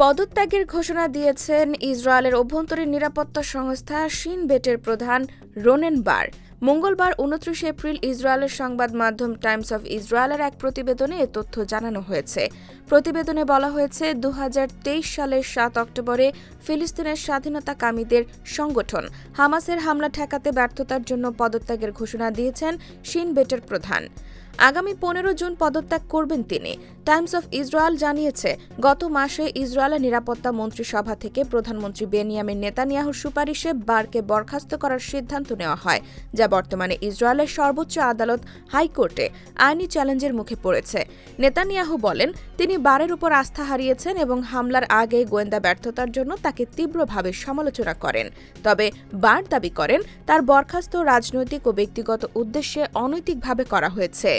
পদত্যাগের ঘোষণা দিয়েছেন ইসরায়েলের অভ্যন্তরীণ নিরাপত্তা সংস্থা শিন বেটের প্রধান রোনেন বার মঙ্গলবার উনত্রিশ এপ্রিল ইসরায়েলের সংবাদ মাধ্যম টাইমস অফ ইসরায়েলের এক প্রতিবেদনে এ তথ্য জানানো হয়েছে। প্রতিবেদনে বলা হয়েছে দু হাজার তেইশ সালের সাত অক্টোবরে ফিলিস্তিনের স্বাধীনতাকামীদের সংগঠন হামাসের হামলা ঠেকাতে ব্যর্থতার জন্য পদত্যাগের ঘোষণা দিয়েছেন শিন বেটের প্রধান। আগামী পনেরো জুন পদত্যাগ করবেন তিনি। টাইমস অফ ইসরায়েল জানিয়েছে, গত মাসে ইসরায়েলের নিরাপত্তা মন্ত্রিসভা থেকে প্রধানমন্ত্রী বেনিয়ামিন নেতানিয়াহুর সুপারিশে বারকে বরখাস্ত করার সিদ্ধান্ত নেওয়া হয়, যা বর্তমানে ইসরায়েলের সর্বোচ্চ আদালত হাইকোর্টে আইনি চ্যালেঞ্জের মুখে পড়েছে। নেতানিয়াহু বলেন, তিনি বারের উপর আস্থা হারিয়েছেন এবং হামলার আগে গোয়েন্দা ব্যর্থতার জন্য তাকে তীব্রভাবে সমালোচনা করেন। তবে বার দাবি করেন, তার বরখাস্ত রাজনৈতিক ও ব্যক্তিগত উদ্দেশ্যে অনৈতিকভাবে করা হয়েছে।